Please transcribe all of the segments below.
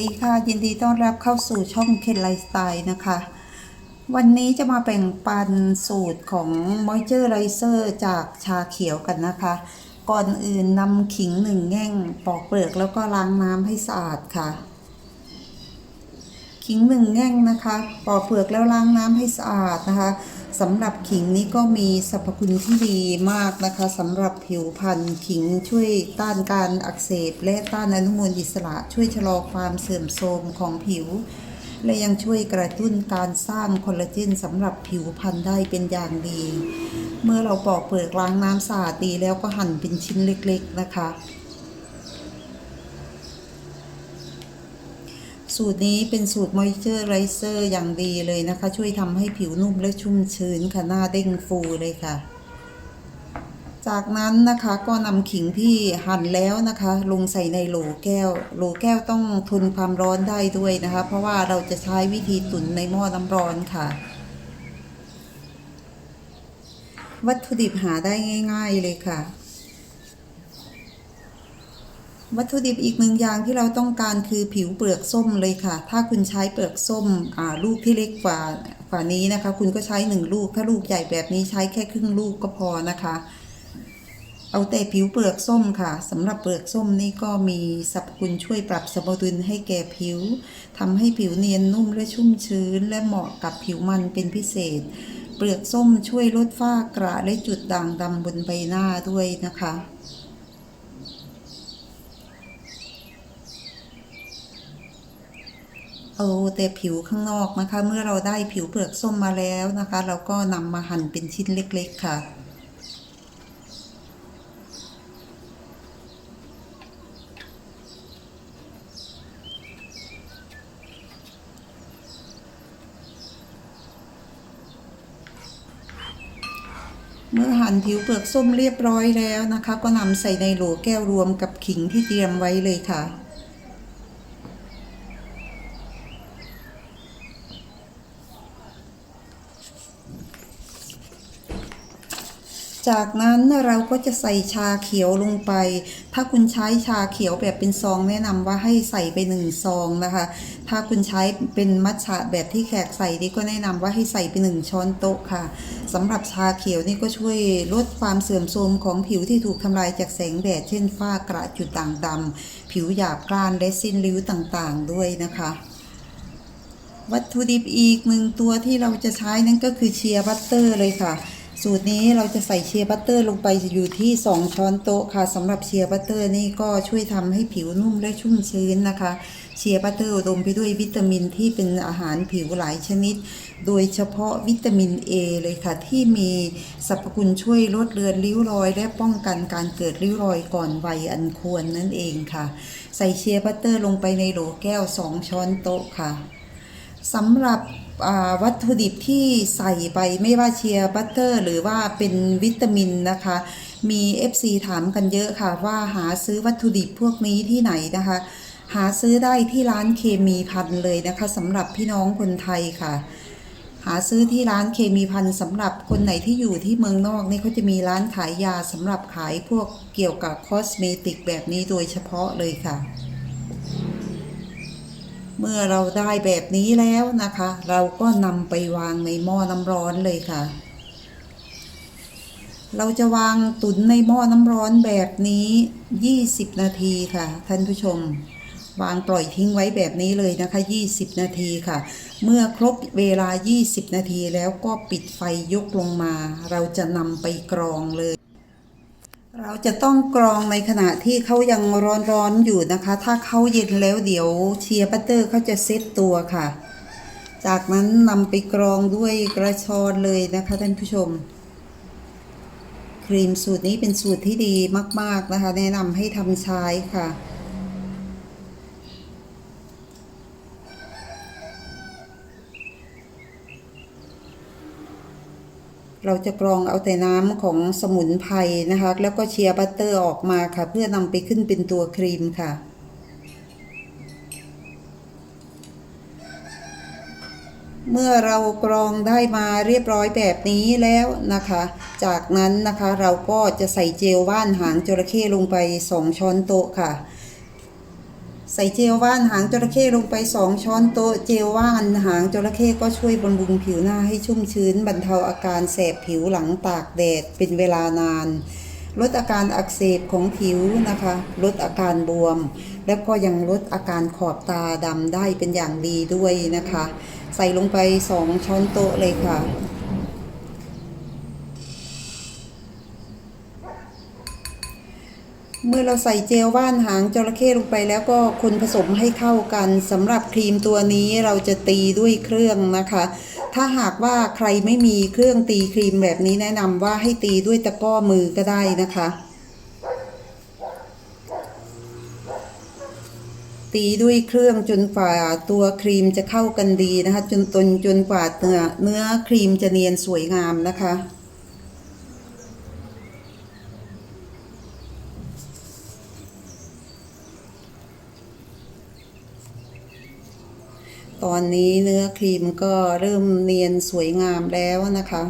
ดีค่ะ ยินดีต้อนรับเข้าสู่ช่องเคนไลฟ์สไตล์นะคะ วันนี้จะมาแบ่งปันสูตรของ Moisturizer จากชาเขียวกันนะคะ ก่อนอื่นนำขิงหนึ่งแง่งปอกเปลือกแล้วก็ล้างน้ำให้สะอาดค่ะ ขิงหนึ่งแง่งนะคะ ปอกเปลือกแล้วล้างน้ำให้สะอาดนะคะ สำหรับขิงนี้ก็มีสรรพคุณที่ดีมากนะคะสำหรับผิวพรรณขิงช่วยต้านการอักเสบ และต้านอนุมูลอิสระ ช่วยชะลอความเสื่อมโทรมของผิว และยังช่วยกระตุ้นการสร้างคอลลาเจนสำหรับผิวพรรณได้เป็นอย่างดี เมื่อเราปอกเปลือกล้างน้ำสะอาดดีแล้วก็หั่นเป็นชิ้นเล็กๆนะคะ สูตรนี้เป็นสูตร Moisturizer อย่างดีเลยนะคะ ช่วยทำให้ผิวนุ่มและชุ่มชื้นค่ะหน้าเด้งฟูเลยค่ะ จากนั้นนะคะก็นำขิงที่หั่นแล้วนะคะ ลงใส่ในโหลแก้วโหลแก้วต้องทนความร้อนได้ด้วยนะคะ เพราะว่าเราจะใช้วิธีตุ๋นในหม้อน้ำร้อนค่ะ วัตถุดิบหาได้ง่าย ๆเลยค่ะ วัตถุดิบอีกหนึ่งอย่างที่เราต้องการคือผิวเปลือกส้มเลยค่ะ ถ้าคุณใช้เปลือกส้มลูกที่เล็กกว่ากว่านี้นะคะ คุณก็ใช้หนึ่งลูก ถ้าลูกใหญ่แบบนี้ใช้แค่ครึ่งลูกก็พอนะคะ เอาแต่ผิวเปลือกส้มค่ะสำหรับเปลือกส้มนี่ก็มีสรรพคุณช่วยปรับสมดุลให้แก่ผิวทำให้ผิวเนียนนุ่มและชุ่มชื้น และเหมาะกับผิวมันเป็นพิเศษ เปลือกส้มช่วยลดฝ้ากระและจุดด่างดำบนใบหน้าด้วยนะคะ เอาแต่ผิวข้างนอกนะคะ เมื่อเราได้ผิวเปลือกส้มมาแล้วนะคะ เราก็นำมาหั่นเป็นชิ้นเล็ก ๆ ค่ะเมื่อหั่นผิวเปลือกส้มเรียบร้อยแล้วนะคะ ก็นำใส่ในโหลแก้วรวมกับขิงที่เตรียมไว้เลยค่ะ จากนั้นเราก็จะใส่ชาเขียวลงไป ถ้าคุณใช้ชาเขียวแบบเป็นซองแนะนำว่าให้ใส่ไปหนึ่งซองนะคะ ถ้าคุณใช้เป็นมัทฉะแบบที่แขกใส่นี่ก็แนะนำว่าให้ใส่ไปหนึ่งช้อนโต๊ะค่ะสำหรับชาเขียวนี่ก็ช่วยลดความเสื่อมโทรมของผิวที่ถูกทำลายจากแสงแดดเช่นฝ้ากระจุดด่างดำผิวหยาบกร้านและสิ้นริ้วต่างๆ ด้วยนะคะวัตถุดิบอีกหนึ่งตัวที่เราจะใช้นั่นก็คือเชียร์บัตเตอร์เลยค่ะ สูตรนี้เราจะใส่เชียร์บัตเตอร์ลงไปอยู่ที่ 2 ช้อนโต๊ะค่ะสำหรับเชียร์บัตเตอร์นี่ก็ช่วยทำให้ผิวนุ่มและชุ่มชื้นนะคะ เชียร์บัตเตอร์อุดมไปด้วยวิตามินที่เป็นอาหารผิวหลายชนิด โดยเฉพาะวิตามิน A เลยค่ะ ที่มีสรรพคุณช่วยลดเลือนริ้วรอย และป้องกันการเกิดริ้วรอยก่อนวัยอันควรนั่นเองค่ะ ใส่เชียร์บัตเตอร์ลงไปในโหลแก้ว 2 ช้อนโต๊ะค่ะสำหรับ วัตถุดิบที่ใส่ไปไม่ว่าเชียร์บัตเตอร์ หรือว่าเป็นวิตามินนะคะ มี FC ถามกันเยอะค่ะว่าหาซื้อวัตถุดิบพวกนี้ที่ไหนนะคะ หาซื้อได้ที่ร้านเคมีพันเลยนะคะสำหรับพี่น้องคนไทยค่ะ หาซื้อที่ร้านเคมีพันสำหรับคนไหนที่อยู่ที่เมืองนอกนี่เขาจะมีร้านขายยาสำหรับขายพวกเกี่ยวกับคอสเมติกแบบนี้โดยเฉพาะเลยค่ะ เมื่อเราได้แบบนี้แล้วนะคะ เราก็นำไปวางในหม้อน้ำร้อนเลยค่ะ เราจะวางตุ๋นในหม้อน้ำร้อนแบบนี้ 20 นาทีค่ะ ท่านผู้ชม วางปล่อยทิ้งไว้แบบนี้เลยนะคะ 20 นาทีค่ะ เมื่อครบเวลา 20 นาทีแล้วก็ปิดไฟยกลงมา เราจะนำไปกรองเลย เราจะต้องกรองในขณะที่เขายังร้อนๆอยู่นะคะ ถ้าเขาเย็นแล้วเดี๋ยวเชียร์บัตเตอร์เขาจะเซ็ตตัวค่ะ จากนั้นนำไปกรองด้วยกระชอนเลยนะคะท่านผู้ชม ครีมสูตรนี้เป็นสูตรที่ดีมาก ๆนะคะ แนะนำให้ทำใช้ค่ะ เราจะกรองเอาแต่น้ำของสมุนไพรนะคะ แล้วก็เชียร์บัตเตอร์ออกมาค่ะ เพื่อนำไปขึ้นเป็นตัวครีมค่ะ เมื่อเรากรองได้มาเรียบร้อยแบบนี้แล้วนะคะ จากนั้นนะคะเราก็จะใส่เจลว่านหางจระเข้ลงไป 2 ช้อนโต๊ะค่ะ ใส่เจลว่านหางจระเข้ลงไป 2 ช้อนโต๊ะ เจลว่านหางจระเข้ก็ช่วยบำรุงผิวหน้าให้ชุ่มชื้น บรรเทาอาการแสบผิวหลังตากแดดเป็นเวลานาน ลดอาการอักเสบของผิวนะคะ ลดอาการบวม แล้วก็ยังลดอาการขอบตาดำได้เป็นอย่างดีด้วยนะคะ ใส่ลงไป 2 ช้อนโต๊ะเลยค่ะ เมื่อเราใส่เจลว่านหางจระเข้ลงไปแล้วก็คนผสมให้เข้ากันสำหรับครีมตัวนี้เราจะตีด้วยเครื่องนะคะ ถ้าหากว่าใครไม่มีเครื่องตีครีมแบบนี้แนะนำว่าให้ตีด้วยตะก้อมือก็ได้นะคะ ตีด้วยเครื่องจนกว่าตัวครีมจะเข้ากันดีนะคะ จนตนจนกว่าเนื้อเนื้อครีมจะเนียนสวยงามนะคะ ตอนนี้เนื้อครีมก็เริ่มเนียนสวยงามแล้วนะคะ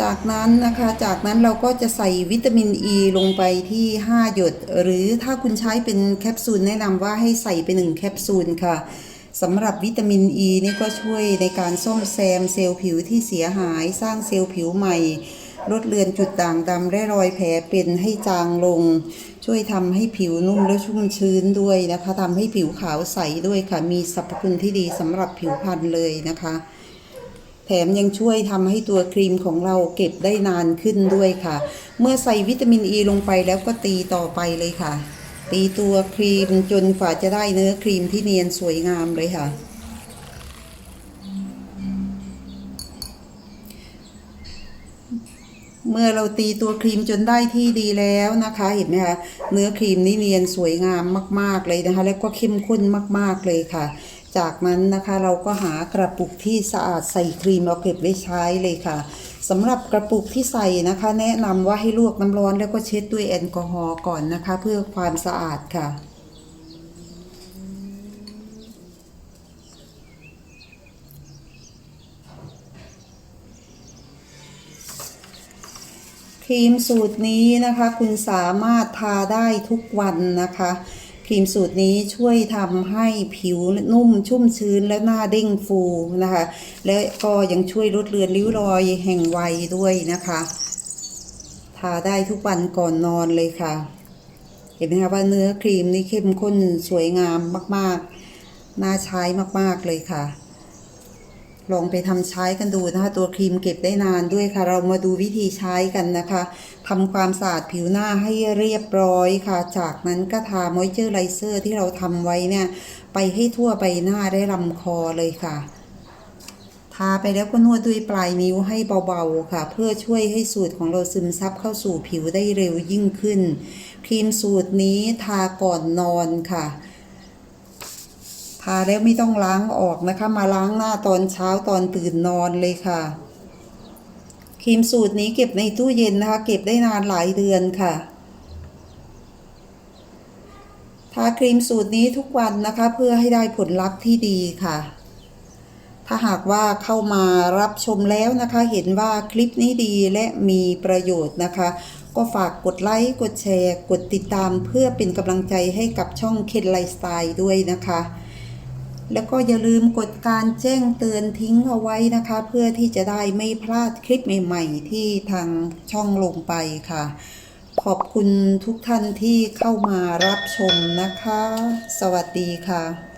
จากนั้นนะคะจากนั้นเราก็จะใส่วิตามินอ e ีลงไปที่ 5 หยด หรือถ้าคุณใช้เป็นแคปซูลแนะนำว่าให้ใส่ไป1แคปซูลค่ะสำหรับวิตามินอ e ีนี่ก็ช่วยในการซ่อมแซมเซลล์ผิวที่เสียหายสร้างเซลล์ผิวใหม่ ลดเลือนจุดด่างดำและรอยแผลเป็นให้จางลง ช่วยทำให้ผิวนุ่มและชุ่มชื้นด้วยนะคะทำให้ผิวขาวใสด้วยค่ะ มีสรรพคุณที่ดีสำหรับผิวพรรณเลยนะคะ แถมยังช่วยทำให้ตัวครีมของเราเก็บได้นานขึ้นด้วยค่ะ เมื่อใส่วิตามินอ e ีลงไปแล้วก็ตีต่อไปเลยค่ะ ตีตัวครีมจนกว่าจะได้เนื้อครีมที่เนียนสวยงามเลยค่ะ เมื่อเราตีตัวครีมจนได้ที่ดีแล้วนะคะ เห็นไหมคะเนื้อครีมนี่เนียนสวยงามมาก ๆเลยนะคะ แล้วก็เข้มข้นมาก ๆเลยค่ะ จากนั้นนะคะเราก็หากระปุกที่สะอาดใส่ครีมเอาเก็บไว้ใช้เลยค่ะสำหรับกระปุกที่ใส่นะคะ แนะนำว่าให้ลวกน้ำร้อนแล้วก็เช็ดด้วยแอลกอฮอล์ก่อนนะคะ เพื่อความสะอาดค่ะ ครีมสูตรนี้นะคะคุณสามารถทาได้ทุกวันนะคะ ครีมสูตรนี้ช่วยทำให้ผิวนุ่มชุ่มชื้นและหน้าเด้งฟูนะคะ และก็ยังช่วยลดเลือนริ้วรอยแห่งวัยด้วยนะคะ ทาได้ทุกวันก่อนนอนเลยค่ะ เห็นไหมคะว่าเนื้อครีมนี่เข้มข้นสวยงามมากๆ น่าใช้มากๆเลยค่ะ ลองไปทำใช้กันดูนะคะ ตัวครีมเก็บได้นานด้วยค่ะ เรามาดูวิธีใช้กันนะคะทำความสะอาดผิวหน้าให้เรียบร้อยค่ะ จากนั้นก็ทามอยเจอร์ไรเซอร์ที่เราทำไว้เนี่ย ไปให้ทั่วใบหน้าได้ลำคอเลยค่ะ ทาไปแล้วก็นวดด้วยปลายนิ้วให้เบาๆค่ะ เพื่อช่วยให้สูตรของเราซึมซับเข้าสู่ผิวได้เร็วยิ่งขึ้น ครีมสูตรนี้ทาก่อนนอนค่ะ ทาแล้วไม่ต้องล้างออกนะคะ มาล้างหน้าตอนเช้าตอนตื่นนอนเลยค่ะ ครีมสูตรนี้เก็บในตู้เย็นนะคะ เก็บได้นานหลายเดือนค่ะ ทาครีมสูตรนี้ทุกวันนะคะ เพื่อให้ได้ผลลัพธ์ที่ดีค่ะ ถ้าหากว่าเข้ามารับชมแล้วนะคะ เห็นว่าคลิปนี้ดีและมีประโยชน์นะคะก็ฝากกดไลค์ กดแชร์ กดติดตามเพื่อเป็นกำลังใจให้กับช่องเคนไลฟ์สไตล์ด้วยนะคะ แล้วก็อย่าลืมกดการแจ้งเตือนทิ้งเอาไว้นะคะ เพื่อที่จะได้ไม่พลาดคลิปใหม่ ๆ ที่ทางช่องลงไปค่ะ ขอบคุณทุกท่านที่เข้ามารับชมนะคะ สวัสดีค่ะ